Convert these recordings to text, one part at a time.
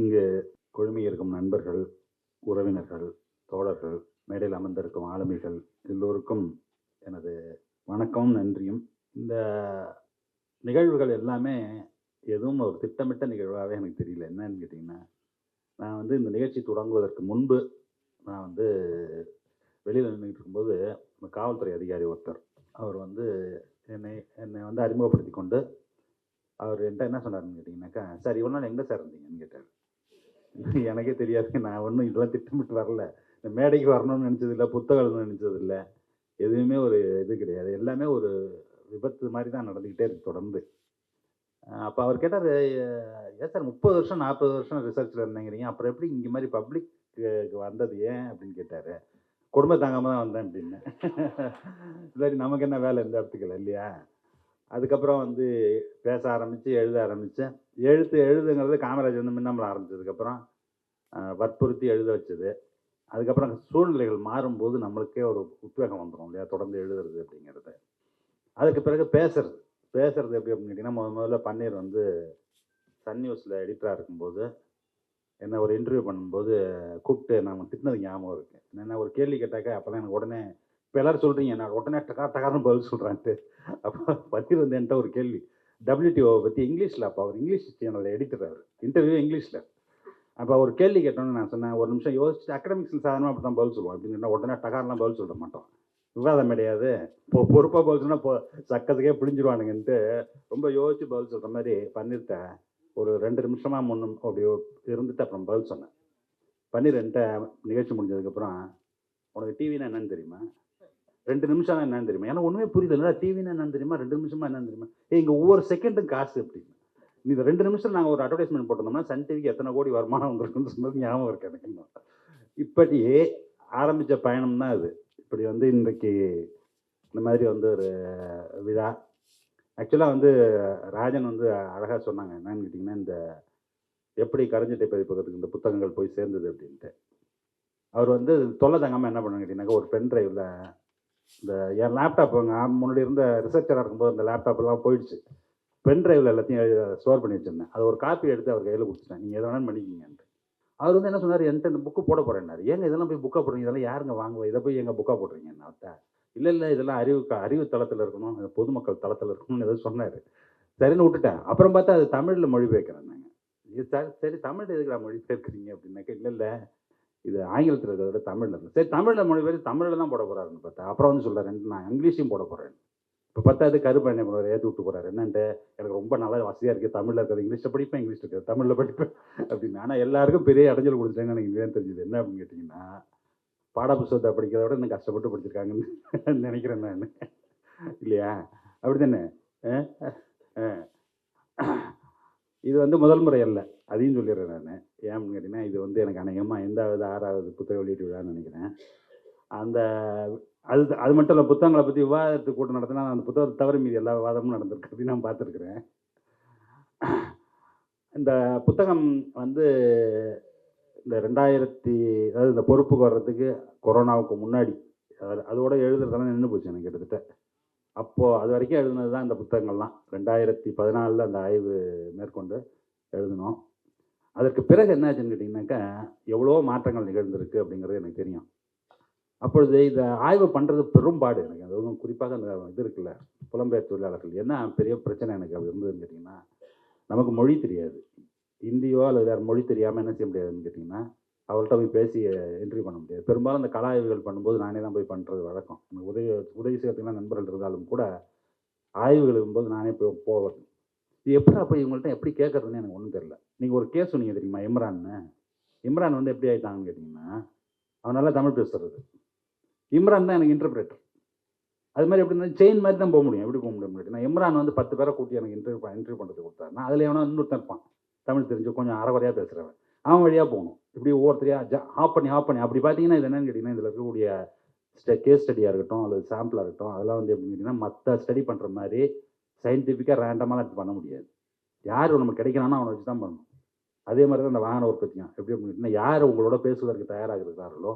இங்கு குழுமி இருக்கும் நண்பர்கள் உறவினர்கள் தோழர்கள் மேடையில் அமர்ந்திருக்கும் ஆளுமைகள் எல்லோருக்கும் எனது வணக்கமும் நன்றியும். இந்த நிகழ்வுகள் எல்லாமே எதுவும் ஒரு திட்டமிட்ட நிகழ்வாகவே எனக்கு தெரியல. என்னன்னு கேட்டிங்கன்னா நான் வந்து இந்த நிகழ்ச்சி தொடங்குவதற்கு முன்பு நான் வந்து வெளியில் நின்றுட்டு இருக்கும்போது நம்ம காவல்துறை அதிகாரி ஒருத்தர் அவர் வந்து என்னை என்னை வந்து அறிமுகப்படுத்தி கொண்டு அவர் என்கிட்ட என்ன சொன்னாருன்னு கேட்டிங்கனாக்கா சார் இவ்வளோ நாள் எங்கே சார் இருந்தீங்கன்னு கேட்டார். எனக்கே தெரியாது. நான் ஒன்றும் இதெல்லாம் திட்டமிட்டு வரல. இந்த மேடைக்கு வரணும்னு நினச்சதில்ல புத்தகம்னு புத்தகம் எழுதணும்னு எதுவுமே ஒரு இது கிடையாது. எல்லாமே ஒரு விபத்து மாதிரி தான் நடந்துக்கிட்டே இருக்கு தொடர்ந்து. அப்போ அவர் கேட்டார் ஏன் சார் முப்பது வருஷம் நாற்பது வருஷம் ரிசர்ச்சில் இருந்தேங்கிறீங்க. அப்புறம் எப்படி இங்கே மாதிரி பப்ளிக்கு வந்தது ஏன்? அப்படின்னு கேட்டார். குடும்ப தாங்காமல் தான் வந்தேன் அப்படின்னு. சரி நமக்கு என்ன வேலை இந்த இடத்துக்கு இல்லையா? அதுக்கப்புறம் வந்து பேச ஆரம்பித்து எழுத ஆரம்பித்தேன் எழுத்து எழுதுங்கிறது காமராஜ் வந்து மின்னம்பலம் ஆரம்பிச்சதுக்கப்புறம் வற்புறுத்தி எழுத வச்சது. அதுக்கப்புறம் சூழ்நிலைகள் மாறும்போது நம்மளுக்கே ஒரு உத்வேகம் வந்துடும் இல்லையா? தொடர்ந்து எழுதுறது அப்படிங்கிறது. அதுக்கு பிறகு பேசுறது. பேசுறது எப்படி அப்படின்னு கேட்டிங்கன்னா முத முதல்ல பன்னீர் வந்து சன் நியூஸில் எடிட்டராக இருக்கும்போது என்ன ஒரு இன்டர்வியூ பண்ணும்போது கூப்பிட்டு நான் திட்டினது ஞாபகம் இருக்குது என்னென்ன ஒரு கேள்வி கேட்டாக்க அப்போல்லாம் எனக்கு உடனே இப்போ எல்லாரும் சொல்கிறீங்க நான் உடனே டக்கா டக்காரன்னு பதில் சொல்கிறான்ட்டு அப்போ பன்னீர் வந்து என்கிட்ட ஒரு கேள்வி டபிள்யூடிஓவை பற்றி இங்கிலீஷில் அப்போ அவர் இங்கிலீஷ் சேனலில் எடிட்டர் அவர் இன்டர்வியூ இங்கிலீஷில். அப்போ ஒரு கேள்வி கேட்டோன்னு நான் சொன்னேன் ஒரு நிமிஷம் யோசிச்சு அகடமிக்ஸில் சாதாரணமாக அப்படி தான் பதில் சொல்லுவோம் அப்படின்னு உடனே டகாரெலாம் பதில் சொல்ல மாட்டோம் விவாதம் கிடையாது. இப்போ பொறுப்பாக பதில் சொன்னால் இப்போ சக்கத்துக்கே பிடிஞ்சிருவானுங்கன்ட்டு ரொம்ப யோசிச்சு பதில் சொல்கிற மாதிரி பண்ணிருட்ட ஒரு ரெண்டு நிமிஷமாக முன்னு அப்படி இருந்துட்டு அப்புறம் பதில் சொன்னேன். பன்னீர் என்கிட்ட நிகழ்ச்சி முடிஞ்சதுக்கப்புறம் உனக்கு டிவினா என்னன்னு தெரியுமா? ரெண்டு நிமிஷம் என்னன்னு தெரியுமா? ஏன்னா ஒன்றுமே புரியல இல்லை டிவினா என்னன்னு தெரியுமா? ரெண்டு நிமிஷமா என்னன்னு தெரியுமா? இங்கே ஒவ்வொரு செகண்டும் காசு அப்படின்னு. இந்த ரெண்டு நிமிஷம் நாங்கள் ஒரு அட்வர்டைஸ்மெண்ட் போட்டிருந்தோம்னா சன் டிவிக்கு எத்தனை கோடி வருமானம் வந்திருக்குன்னு சொன்னது ஞாபகம் இருக்கு எனக்கு இன்னும். ஆரம்பித்த பயணம் தான் அது. இப்படி வந்து இன்றைக்கு இந்த மாதிரி வந்து ஒரு விழா. ஆக்சுவலாக வந்து ராஜன் வந்து அழகாக சொன்னாங்க. என்னன்னு கேட்டிங்கன்னா இந்த எப்படி கரைஞ்சிட்டை பதிப்பகத்துக்கு இந்த புத்தகங்கள் போய் சேர்ந்தது அப்படின்ட்டு. அவர் வந்து தொல்லை தங்காமல் என்ன பண்ணாங்க கேட்டிங்கன்னாக்கா ஒரு பென் டிரைவில் இந்த என் லேப்டாப் முன்னாடி இருந்த ரிசர்ச்சராக இருக்கும்போது அந்த லேப்டாப்லாம் போயிடுச்சு. பென் டிரைவில் எல்லாத்தையும் ஸ்டோர் பண்ணி வச்சிருந்தேன். அது ஒரு காப்பி எடுத்து அவர் கையில் கொடுத்துட்டேன். நீங்கள் எதை வேணாலும் பண்ணிக்கிங்கன்ட்டு அவர் வந்து என்ன சொன்னார்? என்கிட்ட இந்த புக்கு போட போகிறேன்னாரு ஏங்க இதெல்லாம் போய் புக்காக போடுறீங்க? இதெல்லாம் யாருங்க வாங்குவோம் இதை போய் எங்கே புக்காக போடுறீங்க? அவர்கிட்ட இல்லை இல்லை இதெல்லாம் அறிவு அறிவு தளத்தில் இருக்கணும். பொதுமக்கள் தளத்தில் இருக்கணும்னு ஏதோ சொன்னார். சரின்னு விட்டுட்டேன். அப்புறம் பார்த்தா அது தமிழில் மொழிபெயர்க்கிறேன் நாங்கள் இது சரி தமிழில் தமிழ் மொழி மொழிபெயர்க்கிறீங்க? அப்படின்னாக்க இல்லை இல்லை. இது ஆங்கிலத்தில் இருக்கிறத விட தமிழில் இருந்து. சரி தமிழில் மொழிபெயர்த்து தமிழில் தான் போட போகிறாருன்னு பார்த்தா அப்புறம் வந்து சொல்கிறேன் நான் இங்கிலீஷையும் போட போகிறேன் இப்போ பத்தாவது என்ன பண்ணுவார் ஏற்றி விட்டு போகிறாரு என்னன்ட்டு எனக்கு ரொம்ப நல்லா வசதியாக இருக்குது தமிழில் இருக்கிறது இங்கிலீஷில் படிப்பேன் இங்கிலீஷ் இருக்குது தமிழில் படிப்பேன். அப்படின்னு. ஆனால் எல்லாருக்கும் பெரிய அடைஞ்சல் கொடுத்துட்டேன்னு எனக்கு தெரிஞ்சது தெரிஞ்சுது. என்ன அப்படின்னு கேட்டிங்கன்னா பாடப்புஸ்தகத்தை படிக்கிறத விட இன்னும் கஷ்டப்பட்டு படிச்சிருக்காங்கன்னு நினைக்கிறேன் நான். இல்லையா? அப்படி தானே இது வந்து முதல் முறை அல்ல. அதையும் சொல்லிடுறேன் நான். ஏன் அப்படின்னு கேட்டிங்கன்னா இது வந்து எனக்கு அநேகமாக எந்தாவது ஆறாவது புத்தக வெளியீட்டு விழான்னு நினைக்கிறேன். அந்த அது அது மட்டும் இல்லை புத்தகங்களை பற்றி விவாதத்து கூட்டம் நடத்தினா அந்த புத்தகத்தை தவிர மீதி எல்லா விவாதமும் நடந்திருக்கு அப்படின்னு நான் பார்த்துருக்குறேன். இந்த புத்தகம் வந்து இந்த ரெண்டாயிரத்தி அதாவது இந்த பொறுப்புக்கு வர்றதுக்கு கொரோனாவுக்கு முன்னாடி அதோட எழுதுறதெல்லாம் நின்று போச்சு எனக்கு கிட்டத்தட்ட. அப்போது அது வரைக்கும் எழுதுனது தான் இந்த புத்தகங்கள்லாம். ரெண்டாயிரத்தி பதினாலில் அந்த ஆய்வு மேற்கொண்டு எழுதினோம். அதற்கு பிறகு என்னாச்சுன்னு கேட்டிங்கனாக்கா எவ்வளோ மாற்றங்கள் நிகழ்ந்திருக்கு அப்படிங்கிறது எனக்கு தெரியும். அப்பொழுது இதை ஆய்வு பண்ணுறது பெரும்பாடு எனக்கு. அதுவும் குறிப்பாக அந்த இது இருக்குல்ல புலம்பெயர் தொழிலாளர்கள். என்ன பெரிய பிரச்சனை எனக்கு அப்படி இருந்ததுன்னு கேட்டிங்கன்னா நமக்கு மொழி தெரியாது. இந்தியோ அல்லது வேறு மொழி தெரியாமல் என்ன செய்ய முடியாதுன்னு கேட்டிங்கன்னா அவர்கிட்ட போய் பேசி என்ட்ரி பண்ண முடியாது. பெரும்பாலும் இந்த கல ஆய்வுகள் பண்ணும்போது நானே தான் போய் பண்ணுறது வழக்கம். எனக்கு உதவி உதவி செய்யறதுக்குலாம் நண்பர்கள் இருந்தாலும் கூட ஆய்வுகள் இருக்கும்போது நானே போய் போவேன். இது எப்படி அப்போ இவங்கள்ட்ட எப்படி கேட்கறதுன்னு எனக்கு ஒன்றும் தெரில நீங்கள் ஒரு கேஸ் சொன்னீங்க தெரியுமா இம்ரான்னு? இம்ரான் வந்து எப்படி ஆகிட்டாங்கன்னு கேட்டிங்கன்னா அவன் நல்லா தமிழ் பேசுறது. இம்ரான் தான் எனக்கு இன்டர்பிரேட்டர் அது மாதிரி எப்படி இருந்தால் செயின் மாதிரி தான் போக முடியும். எப்படி போக முடியும் அப்படின்னா இம்ரான் வந்து பத்து பேரை கூட்டி எனக்கு இன்டர்வியூ இன்டர்வியூ பண்ணுறது கொடுத்தாருன்னா அதில் எவனா இன்னொருத்தன் இருப்பான். தமிழ் தெரிஞ்சு கொஞ்சம் அறவரையாக பேசுகிறவன் அவன் வழியாக போகணும். இப்படி ஒவ்வொருத்தரையாக ஜா ஆஃப் பண்ணி ஆஃப் பண்ணி அப்படி பார்த்தீங்கன்னா இது என்னன்னு கேட்டிங்கன்னா இதில் இருக்கக்கூடிய ஸ்டே கேஸ் ஸ்டடியாக இருக்கட்டும் அல்லது சாம்பிளாக இருக்கட்டும் அதெல்லாம் வந்து எப்படின்னு கேட்டிங்கன்னா மற்ற ஸ்டடி பண்ணுற மாதிரி சயின்டிஃபிக்காக ரேண்டமாக எடுத்து பண்ண முடியாது. யார் நமக்கு கிடைக்கிறானோ அவனை வச்சு தான் பண்ணணும். அதே மாதிரி தான் அந்த வாகன உற்பத்தியும். எப்படி அப்படின்னு யார் உங்களோட பேசுவதற்கு தயாராக இருக்கிறார்களோ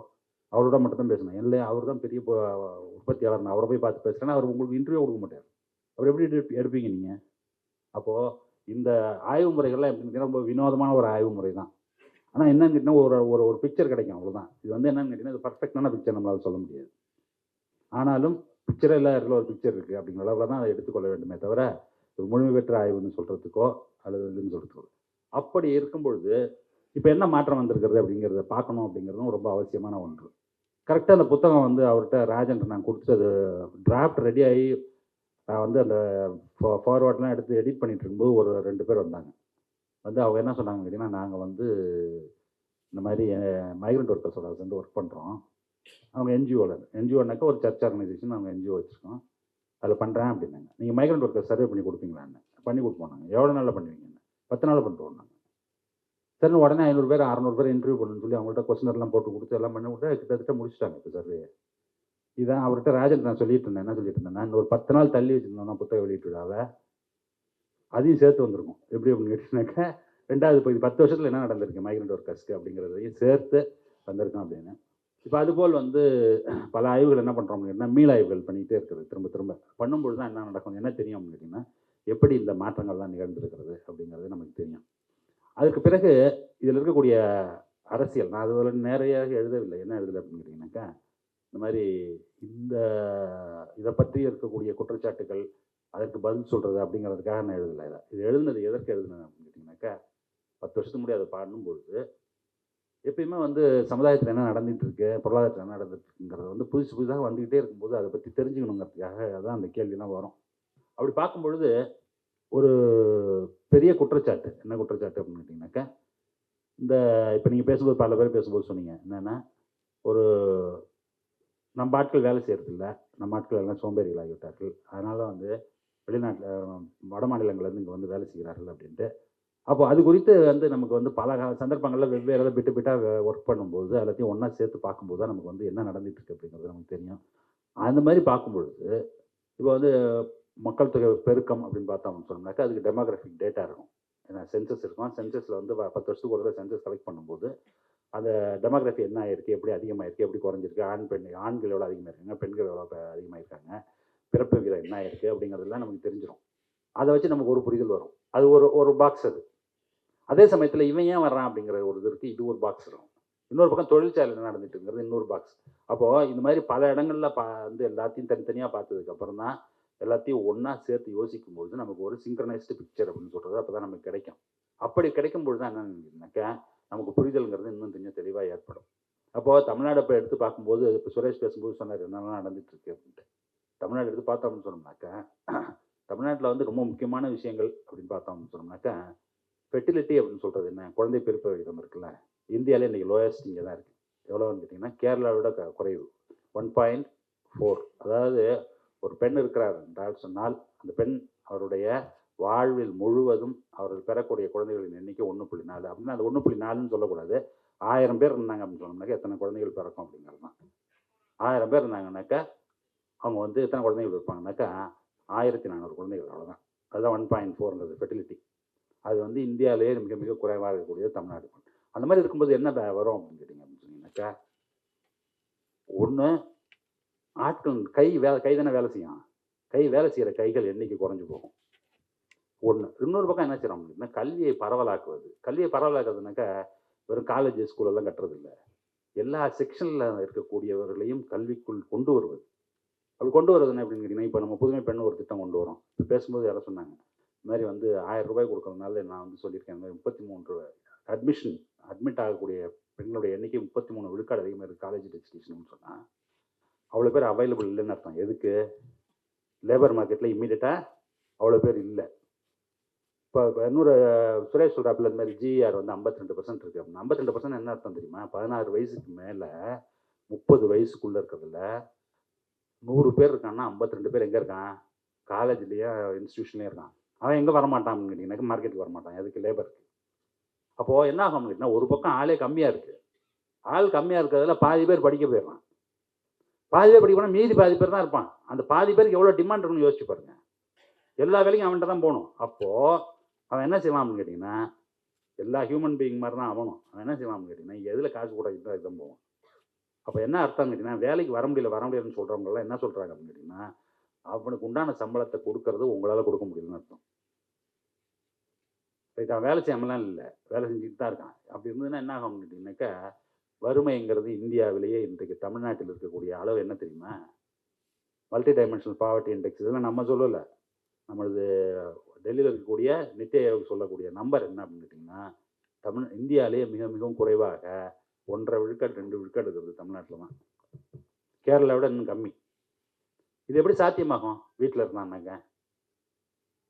அவரோட மட்டும் தான் பேசணும். இல்லை அவர் தான் பெரிய உற்பத்தியாளர் உற்பத்தியாளர் அவரை போய் பார்த்து பேசுகிறேன்னா அவர் உங்களுக்கு இன்டர்வியூ கொடுக்க மாட்டார். அவர் எப்படி எடுப்பீங்க நீங்கள் அப்போது இந்த ஆய்வு முறைகள்லாம் எப்படின்னு ரொம்ப வினோதமான ஒரு ஆய்வு முறை தான். ஆனால் என்னன்னு கேட்டிங்கன்னா ஒரு ஒரு ஒரு பிக்சர் கிடைக்கும் அவ்வளோதான் இது வந்து என்னன்னு கேட்டிங்கன்னா இது பர்ஃபெக்டான பிக்சர் நம்மளால் சொல்ல முடியாது. ஆனாலும் பிக்சரே எல்லா இடத்துல ஒரு பிக்சர் இருக்குது அப்படிங்கிற அளவில் தான் அதை எடுத்துக்கொள்ள வேண்டுமே தவிர ஒரு முழுமை பெற்ற ஆய்வுன்னு சொல்கிறதுக்கோ அல்லது இதுன்னு சொல்கிறதுக்கோ அப்படி இருக்கும் பொழுது இப்போ என்ன மாற்றம் வந்திருக்கிறது அப்படிங்கிறத பார்க்கணும் அப்படிங்கிறதும் ரொம்ப அவசியமான ஒன்று. கரெக்டாக அந்த புத்தகம் வந்து அவர்கிட்ட ராஜன் நான் கொடுத்தது டிராஃப்ட் ரெடி ஆகி நான் வந்து அந்த ஃபார்வர்ட்லாம் எடுத்து எடிட் பண்ணிட்டு இருக்கும்போது ஒரு ரெண்டு பேர் வந்தாங்க. வந்து அவங்க என்ன சொன்னாங்க கேட்டிங்கன்னா நாங்கள் வந்து இந்த மாதிரி மைக்ரண்ட் ஒர்க்கர்ஸோட சேர்ந்து ஒர்க் பண்ணுறோம் அவங்க என்ஜிஓவில் என்ஜிஓனாக்கா ஒரு சர்ச் ஆர்கனைசேஷன் அவங்க என்ஜிஓ வச்சுருக்கோம். அதில் பண்ணுறேன் அப்படின்னாங்க. நீங்கள் மைக்ரண்ட் ஒர்க்கர் சர்வே பண்ணி கொடுப்பீங்களான்னு. பண்ணி கொடுப்போம் நாங்கள் எவ்வளோ நாளில் பண்ணுவீங்கன்னு. பத்து நாள் பண்ணிட்டு நாங்கள் சரி உடனே ஐநூறு பேர் அறநூறு பேர் இன்டர்வியூ பண்ணணும்னு சொல்லி அவங்கள்ட்ட கொஸ்டினர்லாம் போட்டு கொடுத்து எல்லாம் பண்ணி விட்டு கிட்டத்தட்ட முடிச்சிட்டாங்க இப்போ சர்வே இதான் அவர்கிட்ட ராஜன் நான் சொல்லிட்டு இருந்தேன். என்ன சொல்லிட்டு இருந்தேன் நான் ஒரு பத்து நாள் தள்ளி வச்சுருந்தோம்னா புத்தக வெளியிட்டு விழாவை. அதையும் சேர்த்து வந்திருக்கும். எப்படி அப்படின்னு கேட்டீங்கன்னாக்கா ரெண்டாவது இப்போ இது பத்து வருஷத்தில் என்ன நடந்திருக்கு மைக்ரண்ட் ஒர்க்கர்ஸ்க்கு அப்படிங்கிறதையும் சேர்த்து வந்திருக்கோம் அப்படின்னு. இப்போ அதுபோல் வந்து பல ஆய்வுகள் என்ன பண்ணுறோம் அப்படின்னா ஆய்வுகள் பண்ணிகிட்டே இருக்கிறது திரும்ப திரும்ப. பண்ணும்பொழுது தான் என்ன நடக்கும் என்ன தெரியும் அப்படின்னு கேட்டிங்கன்னா எப்படி இந்த மாற்றங்கள்லாம் நிகழ்ந்திருக்கிறது அப்படிங்கிறது நமக்கு தெரியும். அதுக்கு பிறகு இதில் இருக்கக்கூடிய அரசியல் நான் அது நேரையாக எழுதவில்லை என்ன எழுதலை அப்படின்னு கேட்டிங்கனாக்கா இந்த மாதிரி இந்த இதை பற்றி இருக்கக்கூடிய குற்றச்சாட்டுகள் அதற்கு பதில் சொல்கிறது அப்படிங்கிறதுக்காக நான் எழுதலை. இதை இது எழுதுனது எதற்கு எழுதுனது அப்படின்னு கேட்டிங்கனாக்கா பத்து வருஷத்துக்கு முன்னாடி அதை பாடும்பொழுது எப்பயுமே வந்து சமுதாயத்தில் என்ன நடந்துகிட்டு இருக்கு பொருளாதாரத்தில் என்ன நடந்துட்டுருக்குங்கிறது வந்து புதுசு புதுசாக வந்துக்கிட்டே இருக்கும்போது அதை பற்றி தெரிஞ்சுக்கணுங்கிறதுக்காக தான் அந்த கேள்விலாம் வரும். அப்படி பார்க்கும்பொழுது ஒரு பெரிய குற்றச்சாட்டு என்ன குற்றச்சாட்டு அப்படின்னு கேட்டிங்கனாக்கா இந்த இப்போ நீங்கள் பேசும்போது பல பேர் பேசும்போது சொன்னீங்க. என்னென்னா ஒரு நம்ம ஆட்கள் வேலை செய்கிறதில்ல நம்ம ஆட்கள் எல்லாம் சோம்பேறிகள் ஆகிவிட்டார்கள் அதனால் வந்து வெளிநாட்டில் வட மாநிலங்கள்லேருந்து இங்கே வந்து வேலை செய்கிறார்கள் அப்படின்ட்டு அப்போ அது குறித்து வந்து நமக்கு வந்து பல சந்தர்ப்பங்களில் வெவ்வேறு பிட்டு விட்டு ஒர்க் பண்ணும்போது எல்லாத்தையும் ஒன்றா சேர்த்து பார்க்கும்போது தான் நமக்கு வந்து என்ன நடந்துட்டு இருக்கு அப்படிங்கிறது நமக்கு தெரியும். அந்த மாதிரி பார்க்கும்பொழுது இப்போ வந்து மக்கள் தொகை பெருக்கம் அப்படின்னு பார்த்தோம்னு சொன்னோம்னாக்கா அதுக்கு டெமோகிராஃபிக் டேட்டா இருக்கும். ஏன்னா சென்சஸ் இருக்கும். சென்சஸில் வந்து பத்து வருஷத்துக்கு ஒரு தடவை சென்சஸ் கலெக்ட் பண்ணும்போது அந்த டெமோகிராஃபி என்ன ஆயிருக்கு எப்படி அதிகமாயிருக்கு எப்படி குறைஞ்சிருக்கு ஆண் பெண் ஆண்கள் எவ்வளோ அதிகமாக இருக்காங்க பெண்கள் எவ்வளோ அதிகமாக இருக்காங்க பிறப்பு விகிதம் என்ன ஆயிருக்கு அப்படிங்கிறதெல்லாம் நமக்கு தெரிஞ்சிடும் அதை வச்சு நமக்கு ஒரு புரிதல் வரும். அது ஒரு ஒரு பாக்ஸ் அது. அதே சமயத்தில் இவன் ஏன் வர்றான் அப்படிங்கிற ஒரு இது இருக்குது இது ஒரு பாக்ஸ் இருக்கும் இன்னொரு பக்கம் தொழிற்சாலை என்ன நடந்துட்டு இருக்கிறது இன்னொரு பாக்ஸ் அப்போது இந்த மாதிரி பல இடங்களில் பா வந்து எல்லாத்தையும் தனித்தனியாக பார்த்ததுக்கப்புறம் தான் எல்லாத்தையும் ஒன்றா சேர்த்து யோசிக்கும் பொழுது நமக்கு ஒரு சிங்க்ரனைஸ்டு பிக்சர் அப்படின்னு சொல்கிறது அப்போ தான் நமக்கு கிடைக்கும். அப்படி கிடைக்கும் பொழுது தான் என்னன்னாக்கா நமக்கு புரிதல்ங்கிறது இன்னும் கொஞ்சம் தெளிவாக ஏற்படும். அப்போது தமிழ்நாடு இப்போ எடுத்து பார்க்கும்போது இப்போ சுரேஷ் பேசும்போது சொன்னார் என்னெல்லாம் நடந்துட்டு இருக்கு? அப்படின்ட்டு. தமிழ்நாடு எடுத்து பார்த்தோம் அப்படின்னு சொன்னோம்னாக்கா தமிழ்நாட்டில் வந்து ரொம்ப முக்கியமான விஷயங்கள் அப்படின்னு பார்த்தோம்னு சொன்னோம்னாக்கா ஃபெர்டிலிட்டி அப்படின்னு சொல்கிறது என்ன? குழந்தை பிறப்பு விகிதம் இருக்குல்ல. இந்தியாவிலே இன்றைக்கி லோயஸ்ட் இங்கே தான் இருக்குது எவ்வளோன்னு கேட்டிங்கன்னா கேரளாவை விட க- குறைவு. ஒன் பாயிண்ட் ஃபோர் அதாவது ஒரு பெண் இருக்கிறார் என்றால் சொன்னால் அந்த பெண் அவருடைய வாழ்வில் முழுவதும் அவர்கள் பெறக்கூடிய குழந்தைகளின் எண்ணிக்கை ஒன்று புள்ளி நாலு. அப்படின்னா அந்த ஒன்று புள்ளி நாலுன்னு சொல்லக்கூடாது. ஆயிரம் பேர் இருந்தாங்க அப்படின்னு சொன்னோம்னாக்கா எத்தனை குழந்தைகள் பிறக்கும் அப்படிங்கிறது தான். ஆயிரம் பேர் இருந்தாங்கன்னாக்கா அவங்க வந்து எத்தனை குழந்தைகள் இருப்பாங்கனாக்கா ஆயிரத்தி நானூறு குழந்தைகள் அவ்வளோதான் அதுதான் ஒன் பாயிண்ட் ஃபோர்ங்கிறது ஃபெர்டிலிட்டி அது வந்து இந்தியாவிலேயே மிக மிக குறைவாக இருக்கக்கூடியது தமிழ்நாடு அந்த மாதிரி இருக்கும்போது என்ன வரும் அப்படின்னு கேட்டிங்க அப்படின்னு சொன்னீங்கன்னாக்கா ஒன்று ஆட்கள் கை வேலை கை தானே வேலை செய்யும். கை வேலை செய்கிற கைகள் எண்ணிக்கை குறைஞ்சி போகும்? ஒன்று இன்னொரு பக்கம் என்ன செய்யறோம் அப்படின்னா கல்வியை பரவலாக்குவது. கல்வியை பரவலாக்குறதுனாக்கா வெறும் காலேஜ் ஸ்கூலெல்லாம் கட்டுறது எல்லா செக்ஷனில் இருக்கக்கூடியவர்களையும் கல்விக்குள் கொண்டு வருவது. அப்படி கொண்டு வருதுன்னு அப்படின்னு கேட்டிங்கன்னா இப்போ நம்ம புதுமை பெண் ஒரு திட்டம் கொண்டு வரோம் இப்போ பேசும்போது யாரும் சொன்னாங்க இந்த மாதிரி வந்து ஆயிரம் ரூபாய் கொடுக்கறதுனால நான் வந்து சொல்லியிருக்கேன். இந்த மாதிரி முப்பத்தி மூன்று அட்மிஷன் அட்மிட் ஆகக்கூடிய பெண்களுடைய எண்ணிக்கை முப்பத்தி மூணு விழுக்காடு அதிகமாக இருக்குது காலேஜ் ரெஜிஸ்ட்ரேஷன் சொன்னால் அவ்வளோ பேர் அவைலபிள் இல்லைன்னு அர்த்தம். எதுக்கு? லேபர் மார்க்கெட்டில் இம்மீடியட்டாக அவ்வளோ பேர் இல்லை. இப்போ இன்னொரு சுரேஷ் சொல்கிறாப்புல இந்த மாதிரி ஜிஆர் வந்து 52% ரெண்டு பர்சன்ட் இருக்குது அப்படின்னா 52% ரெண்டு பர்சன்ட் என்ன அர்த்தம் தெரியுமா? பதினாறு வயசுக்கு மேலே முப்பது வயசுக்குள்ளே இருக்கிறதுல நூறு பேர் இருக்கான்னா 52 ரெண்டு பேர் எங்கே இருக்கான்? காலேஜ்லேயே இன்ஸ்டியூஷன்லேயே இருக்கான்? அவன் எங்கே வரமாட்டான் அப்படின்னு மார்க்கெட்டுக்கு வரமாட்டான். எதுக்கு? லேபருக்கு அப்போது என்ன ஆகும் கேட்டிங்கன்னா ஒரு பக்கம் ஆளே கம்மியாக இருக்குது ஆள் கம்மியாக இருக்கிறதுல பாதி பேர் படிக்க போயிடுறான். பாதி பேர் படிக்க போனால் மீதி பாதி பேர் தான் இருப்பான். அந்த பாதி பேருக்கு எவ்வளோ டிமாண்ட் இருக்குன்னு யோசிச்சு பாருங்க. எல்லா வேலைக்கும் அவன்கிட்ட தான் போகணும். அப்போது அவன் என்ன செய்வான் அப்படின்னு கேட்டிங்கன்னா எல்லா ஹியூமன் பீயிங் மாதிரி தான் அவனும். அவன் என்ன செய்வான் கேட்டிங்கன்னா எதில் காசு கூட இருந்தால் இதுதான் போவான். அப்போ என்ன அர்த்தம் கேட்டிங்கன்னா வேலைக்கு வர முடியல வர முடியலன்னு சொல்கிறவங்களாம் என்ன சொல்கிறாங்க அப்படின்னு கேட்டிங்கன்னா அவனுக்கு உண்டான சம்பளத்தை கொடுக்கறது உங்களால் கொடுக்க முடியலன்னு அர்த்தம். ரைட் அவன் வேலை செய்யாமலாம் இல்லை வேலை செஞ்சுட்டு தான் இருக்கான். அப்படி இருந்ததுன்னா என்ன ஆகும் கேட்டிங்கனாக்கா வறுமைங்கிறது இந்தியாவிலேயே இன்றைக்கு தமிழ்நாட்டில் இருக்கக்கூடிய அளவு என்ன தெரியுமா? மல்டி டைமென்ஷனல் பாவர்ட்டி இண்டெக்ஸ் இதெல்லாம் நம்ம சொல்லலை. நம்மளது டெல்லியில் இருக்கக்கூடிய நித்தி ஆயோக் சொல்லக்கூடிய நம்பர் என்ன அப்படின்னு கேட்டிங்கன்னா தமிழ் இந்தியாவிலேயே மிக மிகவும் குறைவாக ஒன்றரை விழுக்காடு ரெண்டு விழுக்காடு இருக்கிறது தமிழ்நாட்டில் தான் கேரளாவை விட இன்னும் கம்மி. இது எப்படி சாத்தியமாகும்? வீட்டில் இருந்தான்னாங்க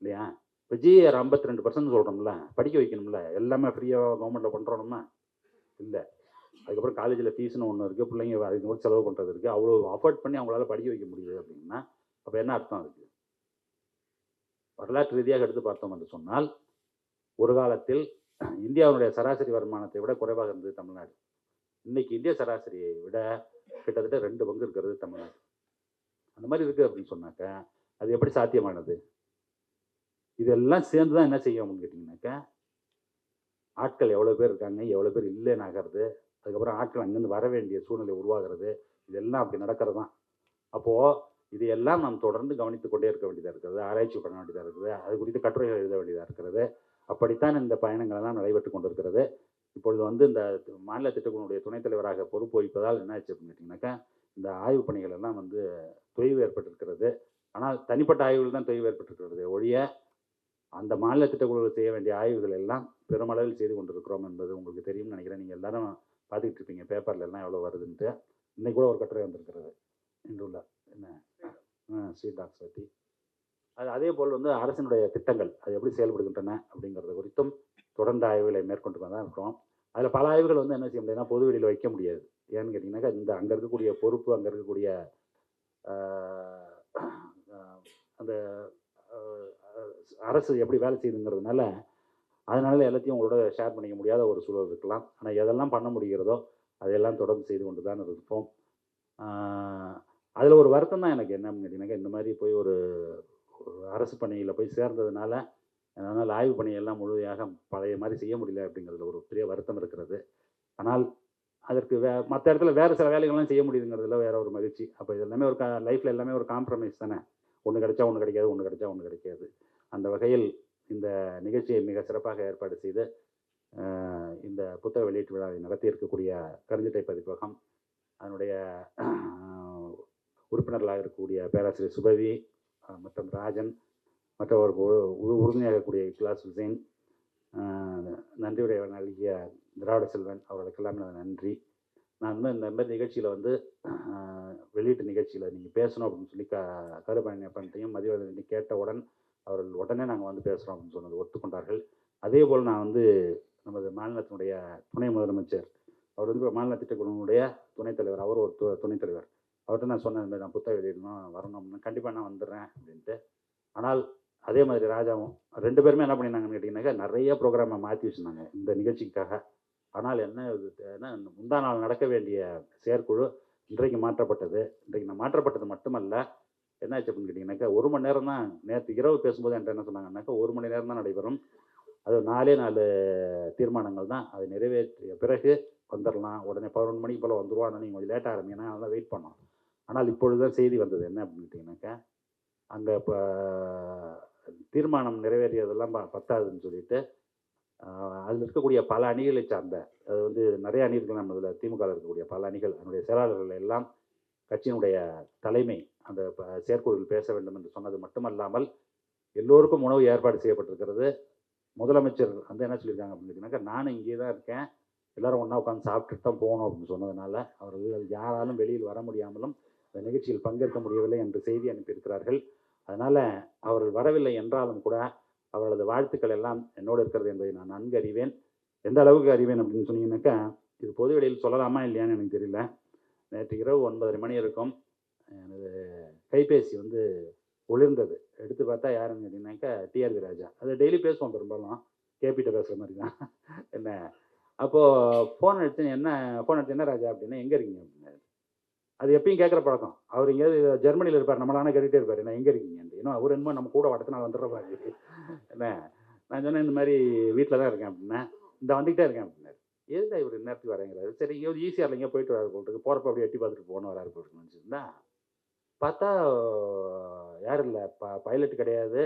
இல்லையா? இப்போ ஜிஆர் ஐம்பத்தி ரெண்டு பர்சன்ட் சொல்கிறோம்ல படிக்க வைக்கணும்ல எல்லாமே ஃப்ரீயாக கவர்மெண்ட்டில் பண்ணுறோம்னா இல்லை. அதுக்கப்புறம் காலேஜில் ஃபீஸ்னு ஒன்று இருக்குது பிள்ளைங்க அதுக்கு கூட செலவு பண்ணுறது இருக்குது அவ்வளோ அஃபோர்ட் பண்ணி அவங்களால படிக்க வைக்க முடியுது அப்படின்னா அப்போ என்ன அர்த்தம் அதுக்கு? வரலாற்று ரீதியாக எடுத்து பார்த்தோம் என்று சொன்னால் ஒரு காலத்தில் இந்தியாவுடைய சராசரி வருமானத்தை விட குறைவாக இருந்தது தமிழ்நாடு. இன்னைக்கு இந்திய சராசரியை விட கிட்டத்தட்ட ரெண்டு பங்கு இருக்கிறது தமிழ்நாடு. அந்த மாதிரி இருக்குது அப்படின்னு சொன்னாக்க அது எப்படி சாத்தியமானது? இதெல்லாம் சேர்ந்து தான் என்ன செய்யணும்னு அப்படின்னு கேட்டிங்கனாக்கா ஆட்கள் எவ்வளோ பேர் இருக்காங்க எவ்வளோ பேர் இல்லைன்னு ஆகிறது அதுக்கப்புறம் ஆட்கள் அங்கேருந்து வர வேண்டிய சூழ்நிலை உருவாகிறது இதெல்லாம் அப்படி நடக்கிறது தான் அப்போது இதையெல்லாம் நாம் தொடர்ந்து கவனித்து கொண்டே இருக்க வேண்டியதாக இருக்கிறது ஆராய்ச்சி பண்ண வேண்டியதாக இருக்குது அது குறித்து கட்டுரைகள் எழுத வேண்டியதாக இருக்கிறது அப்படித்தான் இந்த பயணங்கள் எல்லாம் நடைபெற்று கொண்டிருக்கிறது. இப்பொழுது வந்து இந்த மாநில திட்டக்குழுடைய துணைத் தலைவராக பொறுப்பு வகிப்பதால் என்ன ஆச்சு அப்படின்னு கேட்டிங்கனாக்கா இந்த ஆய்வு பணிகள் எல்லாம் வந்து தொய்வு ஏற்பட்டிருக்கிறது. ஆனால் தனிப்பட்ட ஆய்வுகள் தான் தொய்வு ஏற்பட்டிருக்கிறது ஒழிய அந்த மாநில திட்டக்குழுவில் செய்ய வேண்டிய ஆய்வுகள் எல்லாம் பெருமளவில் செய்து கொண்டிருக்கிறோம் என்பது உங்களுக்கு தெரியும்னு நினைக்கிறேன். நீங்கள் எல்லாரும் பார்த்துக்கிட்டு இருப்பீங்க. பேப்பரில் எல்லாம் எவ்வளோ வருதுன்ட்டு. இன்னைக்கு கூட ஒரு கட்டுரை வந்திருக்கிறது. இன்றுள்ள என்ன? ஸ்ரீ டாக்டர் பற்றி அது அதே போல் வந்து அரசினுடைய திட்டங்கள் அது எப்படி செயல்படுகின்றன அப்படிங்கிறது குறித்தும் தொடர்ந்து ஆய்வுகளை மேற்கொண்டு தான் இருக்கிறோம். அதில் பல ஆய்வுகள் வந்து என்ன செய்ய முடியாதுன்னா பொது வெளியில் வைக்க முடியாது. ஏன்னு கேட்டிங்கனாக்கா இந்த அங்கே இருக்கக்கூடிய பொறுப்பு அங்கே இருக்கக்கூடிய அந்த அரசு எப்படி வேலை செய்யுதுங்கிறதுனால அதனால எல்லாத்தையும் உங்களோட ஷேர் பண்ணிக்க முடியாத ஒரு சூழல் இருக்கலாம். ஆனால் எதெல்லாம் பண்ண முடிகிறதோ அதையெல்லாம் தொடர்ந்து செய்து கொண்டு தான் இருப்போம். அதில் ஒரு வருத்தம் தான் எனக்கு என்னன்னு அப்படின்னு கேட்டிங்கனாக்கா இந்த மாதிரி போய் ஒரு ஒரு அரசு பணியில் போய் சேர்ந்ததுனால அதனால் ஆய்வு பணியெல்லாம் முழுமையாக பழைய மாதிரி செய்ய முடியல அப்படிங்கிறதுல ஒரு பெரிய வருத்தம் இருக்கிறது. ஆனால் அதற்கு வே மற்ற இடத்துல வேறு சில வேலைகள்லாம் செய்ய முடியுதுங்கிறதுல வேற ஒரு மகிழ்ச்சி. அப்போ இது எல்லாமே ஒரு க லைஃப்பில் எல்லாமே ஒரு காம்ப்ரமைஸ் தானே. ஒன்று கிடைச்சா ஒன்று கிடைக்காது ஒன்று கிடைச்சா ஒன்று கிடைக்காது. அந்த வகையில் இந்த நிகழ்ச்சியை மிக சிறப்பாக ஏற்பாடு செய்து இந்த புத்தக வெளியீட்டு விழாவை நடத்தி இருக்கக்கூடிய கருஞ்சிட்டை பதிப்பகம் அதனுடைய உறுப்பினர்களாக இருக்கக்கூடிய பேராசிரியர் சுபவி மற்றும் ராஜன் மற்றவர்கள் உ- உ- உறுதுணையாக இருக்கக்கூடிய இக்லாஸ் ஹுசைன் நன்றியுடைய நல்கிய திராவிட செல்வன் அவர்களுக்கெல்லாம் எனது நன்றி. நான் வந்து இந்த மாதிரி நிகழ்ச்சியில் வந்து வெளியீட்டு நிகழ்ச்சியில் நீங்கள் பேசணும் அப்படின்னு சொல்லி க கருப்பணி அப்பன்ட்டையும் மதிவதனை கேட்டவுடன் அவர்கள் உடனே நாங்கள் வந்து பேசுகிறோம் அப்படின்னு சொன்னது ஒத்துக்கொண்டார்கள். அதே போல் நான் வந்து நமது மாநிலத்தினுடைய துணை முதலமைச்சர் அவர் வந்து மாநில திட்டக்குழுவினுடைய துணைத் தலைவர் அவர் ஒரு து- துணைத் தலைவர். அவர்கிட்ட நான் சொன்னேன் இந்த நான் புத்தகம் வெளியிடணும் வரணும் அப்படின்னு கண்டிப்பாக நான் வந்துடுறேன் அப்படின்ட்டு. ஆனால் அதே மாதிரி ராஜாவும் ரெண்டு பேருமே என்ன பண்ணினாங்கன்னு கேட்டிங்கனாக்கா நிறைய ப்ரோக்ராமை மாற்றி வச்சுருந்தாங்க. இந்த நிகழ்ச்சிக்காக. ஆனால் என்ன இது முந்தா நாள் நடக்க வேண்டிய செயற்குழு இன்றைக்கு மாற்றப்பட்டது. இன்றைக்கு நான் மாற்றப்பட்டது மட்டுமல்ல என்னாச்சு அப்படின்னு கேட்டிங்கனாக்கா ஒரு மணி நேரம் தான் நேற்று இரவு பேசும்போது என்கிட்ட என்ன சொன்னாங்கன்னாக்கா ஒரு மணி நேரம் தான் நடைபெறும். அது நாலே நாலு தீர்மானங்கள் தான். அதை நிறைவேற்றிய பிறகு வந்துடலாம். உடனே பதினொன்று மணிக்கு போல் வந்துருவோம் நீங்கள் கொஞ்சம் லேட்டாக ஆரம்பிங்கன்னா அதெல்லாம் வெயிட் பண்ணோம். ஆனால் இப்பொழுது தான் செய்தி வந்தது. என்ன அப்படின்னு கேட்டிங்கனாக்கா அங்கே இப்போ தீர்மானம் நிறைவேறியதெல்லாம் ப- பத்தாதுன்னு சொல்லிட்டு அதில் இருக்கக்கூடிய பல அணிகளை சார்ந்த அது வந்து நிறைய அணி நம்ம இதில் திமுகவில் இருக்கக்கூடிய பல அணிகள் அதனுடைய செயலாளர்கள் எல்லாம் கட்சியினுடைய தலைமை அந்த ப- செயற்குழுவில் பேச வேண்டும் என்று சொன்னது மட்டுமல்லாமல் எல்லோருக்கும் உணவு ஏற்பாடு செய்யப்பட்டிருக்கிறது. முதலமைச்சர் வந்து என்ன சொல்லியிருக்காங்க அப்படின்னு கேட்டிங்கனாக்கா நானும் இங்கே தான் இருக்கேன். எல்லோரும் ஒன்றா உட்காந்து சாப்பிட்டுட்டு தான் போகணும் அப்படின்னு சொன்னதுனால அவர்கள் யாராலும் வெளியில் வர முடியாமலும் இந்த நிகழ்ச்சியில் பங்கேற்க முடியவில்லை என்று செய்தி அனுப்பியிருக்கிறார்கள். அதனால் அவர் வரவில்லை என்றாலும் கூட அவர்களது வாழ்த்துக்கள் எல்லாம் என்னோடு இருக்கிறது என்பதை நான் நன்கு அறிவேன். எந்த அளவுக்கு அறிவேன் அப்படின்னு சொன்னீங்கன்னாக்கா இது பொது வெளியில் சொல்லலாமா இல்லையான்னு எனக்கு தெரியல. நேற்று இரவு ஒன்பதரை மணி இருக்கும் எனது கைபேசி வந்து ஒளிர்ந்தது. எடுத்து பார்த்தா யாருன்னு கேட்டிங்கனாக்கா டிஆர்பி ராஜா. அது டெய்லி பேசுவோம் பெரும்பாலும். கேபிட்ட பேசுகிற மாதிரி தான். என்ன? அப்போது ஃபோன் அடிச்சு என்ன? ஃபோன் அடிச்சு என்ன ராஜா அப்படின்னா எங்கே இருக்கீங்க? அப்படின்னாரு அது எப்பயும் கேட்குற பழக்கம். அவர் எங்கேயாவது ஜெர்மனியில் இருப்பார். நம்மளான கேட்டுகிட்டே இருப்பார். என்ன எங்கே இருக்கீங்க? இன்னும் அவர் என்னமோ நம்ம கூட வடத்து நான் வந்துடுற மாதிரி. என்ன? நான் சொன்னேன் இந்த மாதிரி வீட்டில் தான் இருக்கேன் அப்படின்னா இந்த வந்துக்கிட்டே இருக்கேன் அப்படின்னாரு. எதுதான் இவர் நேரத்துக்கு வரேங்கிறாரு? சரி இங்கே ஈஸியாக இல்லைங்க போயிட்டு வராரு போட்டுருக்கு போகிறப்ப அப்படியே எட்டி பார்த்துட்டு போகணும் வராரு போட்டு நினச்சிருந்தா பார்த்தா யாரும் இல்லை. ப பைலட் கிடையாது.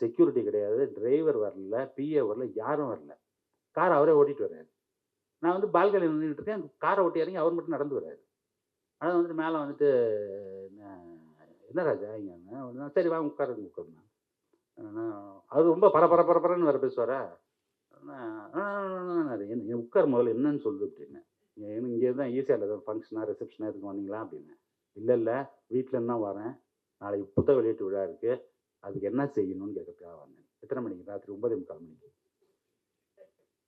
செக்யூரிட்டி கிடையாது. டிரைவர் வரல. பிஏ வரல. யாரும் வரல. கார் அவரே ஓட்டிகிட்டு வர்றாரு. நான் வந்து பால்கனியில் நின்றுட்டு இருக்கேன். காரை ஓட்டி இறங்கி அவர் மட்டும் நடந்து வர்றாரு. ஆனால் வந்துட்டு மேலே வந்துட்டு என்ன என்ன ராஜா இங்கே சரி வாங்க உட்காருங்க உட்காருங்க. அது ரொம்ப பரபர பரபரன்னு வேறு பேசுவாரா? என்ன உட்கார் முதல்ல என்னன்னு சொல்லு அப்படின்னு. எனக்கு இங்கே தான் ஈஸியாக இல்லை ஃபங்க்ஷனாக ரிசப்ஷனாக எதுக்கு வந்தீங்களா அப்படின்னு. இல்லை இல்லை வீட்டில் தான் வரேன். நாளைக்கு புத்தக வெளியீட்டு விழா இருக்குது அதுக்கு என்ன செய்யணும்னு கேட்கறதுக்காக வந்தேன். எத்தனை மணிக்கு? ராத்திரி ஒன்பதே முக்கால் மணிக்கு.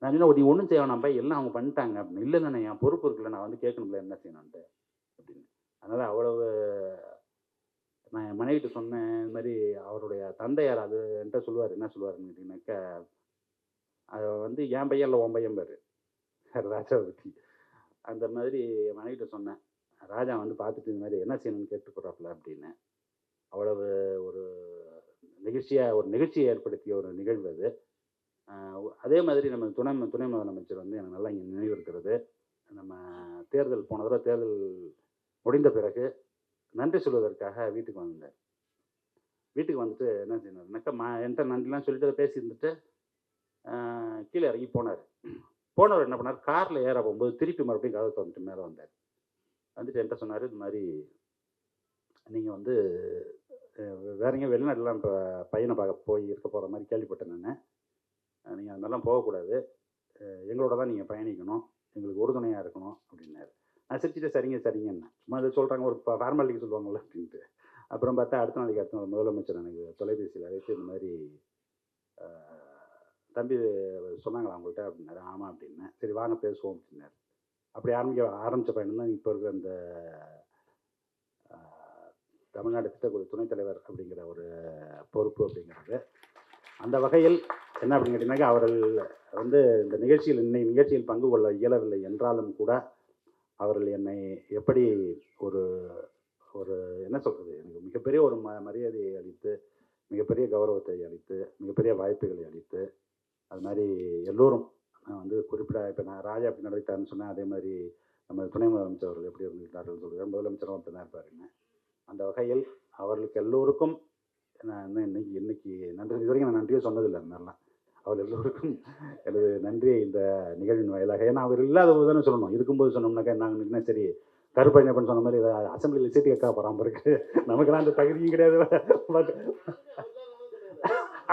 நான் என்ன நீ ஒன்றும் செய்ய வேணாம்ப்பா எல்லாம் அவங்க பண்ணிட்டாங்க அப்படின்னு. இல்லை என் பொறுப்பு இருக்குல்ல நான் வந்து கேட்கணும்ல என்ன செய்யணும்ன்ட்டு. அப்படின்னு. அதனால் அவ்வளவு நான் என் மனைவிட்டு சொன்னேன் இந்த மாதிரி அவருடைய தந்தையார் அது என்கிட்ட சொல்லுவார். என்ன சொல்லுவாருன்னு கேட்டிங்கனாக்கா அது வந்து என் பையன் இல்லை உன் பையன் பாரு. ராஜாவை பற்றி அந்த மாதிரி என் மனைவிட்ட சொன்னேன். ராஜா வந்து பார்த்துட்டு இந்த மாதிரி என்ன செய்யணும்னு கேட்டு போகிறாப்புல அப்படின்னு. அவ்வளவு ஒரு நிகழ்ச்சியாக ஒரு நிகழ்ச்சியை ஏற்படுத்திய ஒரு நிகழ்வு அது. அதே மாதிரி நம்ம துணை துணை முதலமைச்சர் வந்து எனக்கு நல்லா இங்கே நினைவு இருக்கிறது. நம்ம தேர்தல் போன தடவை தேர்தல் முடிந்த பிறகு நன்றி சொல்வதற்காக வீட்டுக்கு வந்தார். வீட்டுக்கு வந்துட்டு என்ன செய்யணும்னாக்கா மா என்கிட்ட நன்றிலாம் சொல்லிட்டு அதை பேசி கீழே இறங்கி போனார். போனவர் என்ன பண்ணார்? காரில் ஏற போகும்போது திருப்பி மறுபடியும் கதை தந்துட்டு மேலே வந்தார். வந்துட்டு என்கிட்ட சொன்னார் இது மாதிரி நீங்கள் வந்து வேற எங்கேயும் வெளிநாட்டுலாம் இப்போ பையனை பார்க்க போய் இருக்க போகிற மாதிரி கேள்விப்பட்டேன் நான். நீங்கள் அதனால போகக்கூடாது. எங்களோட தான் நீங்கள் பயணிக்கணும். எங்களுக்கு உறுதுணையாக இருக்கணும் அப்படின்னாரு. நான் சிரிச்சுட்டு சரிங்க சரிங்கன்னு. சும்மா அதை சொல்கிறாங்க ஒரு ஃபார்மாலிட்டிக்கு சொல்லுவாங்கள்ல அப்படின்ட்டு. அப்புறம் பார்த்தா அடுத்த நாளைக்கு அடுத்த நாள் முதலமைச்சர் எனக்கு தொலைபேசியில் அழைத்து இந்த மாதிரி தம்பி சொன்னாங்களா அவங்கள்ட்ட அப்படின்னாரு. ஆமாம் அப்படின்னேன் சரி வாங்க பேசுவோம் அப்படின்னாரு. அப்படி ஆரம்பிக்க ஆரம்பித்த பயணம் தான் இப்போ இருக்கிற அந்த தமிழ்நாடு திட்டக்குழு துணைத் தலைவர் அப்படிங்கிற ஒரு பொறுப்பு அப்படிங்கிறது. அந்த வகையில் என்ன அப்படின்னு கேட்டிங்கன்னாக்கா அவர்கள் வந்து இந்த நிகழ்ச்சியில் இன்னை நிகழ்ச்சியில் பங்கு கொள்ள இயலவில்லை என்றாலும் கூட அவர்கள் என்னை எப்படி ஒரு ஒரு என்ன சொல்கிறது எனக்கு மிகப்பெரிய ஒரு ம மரியாதையை அளித்து மிகப்பெரிய கௌரவத்தை அளித்து மிகப்பெரிய வாய்ப்புகளை அளித்து அது மாதிரி எல்லோரும் நான் வந்து குறிப்பிட இப்போ நான் ராஜா அப்படி நடத்தாருன்னு சொன்னேன் அதே மாதிரி நம்ம துணை முதலமைச்சர் அவர்கள் எப்படி இருந்துட்டார்கள் சொல்கிறேன் முதலமைச்சரும் அப்படி தான் இருப்பாருங்க அந்த வகையில் அவர்களுக்கு எல்லோருக்கும் நான் இன்னும் இன்னைக்கு இன்னைக்கு நன்றி இது வரைக்கும் நான் நன்றியே சொன்னதில்லை அந்த மாதிரிலாம். அவர் எல்லோருக்கும் எனது நன்றியை இந்த நிகழ்வின் வாயிலாக. ஏன்னா அவர் இல்லாத போது தானே சொல்லணும். இருக்கும்போது சொன்னோம்னாக்கா நாங்கள் என்ன சரி கருப்பையப்பன் சொன்ன மாதிரி இதை அசம்பிளியில் சீட்டு கேட்க போகிறான் இருக்கு நமக்கெல்லாம் அந்த தகுதியும் கிடையாது. பட்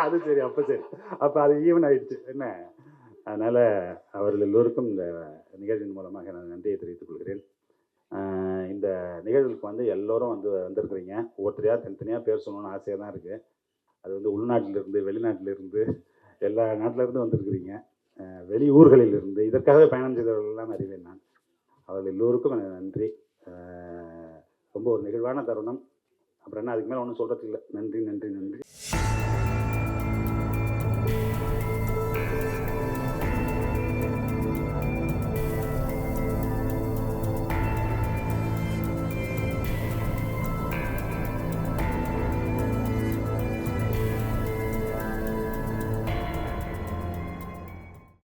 அது சரி அப்போ சரி. அப்போ அது ஈவன் ஆயிடுச்சு. என்ன? அதனால் அவர்கள் எல்லோருக்கும் இந்த நிகழ்வின் மூலமாக நான் நன்றியை தெரிவித்துக் கொள்கிறேன். இந்த நிகழ்வுக்கு வந்து எல்லோரும் வந்து வந்திருக்கிறீங்க. ஒவ்வொருத்தரையாக தனித்தனியாக பேர் சொல்லணும்னு ஆசையாக தான் இருக்குது அது வந்து உள்நாட்டிலிருந்து வெளிநாட்டிலிருந்து எல்லா நாட்டிலிருந்து வந்திருக்கிறீங்க. வெளி ஊர்களில் இருந்து இதற்காகவே பயணம் செய்தவர்கள்லாம் அறிவேன் நான். அவர்கள் எல்லோருக்கும் எனக்கு நன்றி. ரொம்ப ஒரு நெகிழ்வான தருணம். அப்புறம் என்ன அதுக்கு மேலே ஒன்றும் சொல்கிறதுக்கு இல்லை. நன்றி நன்றி நன்றி.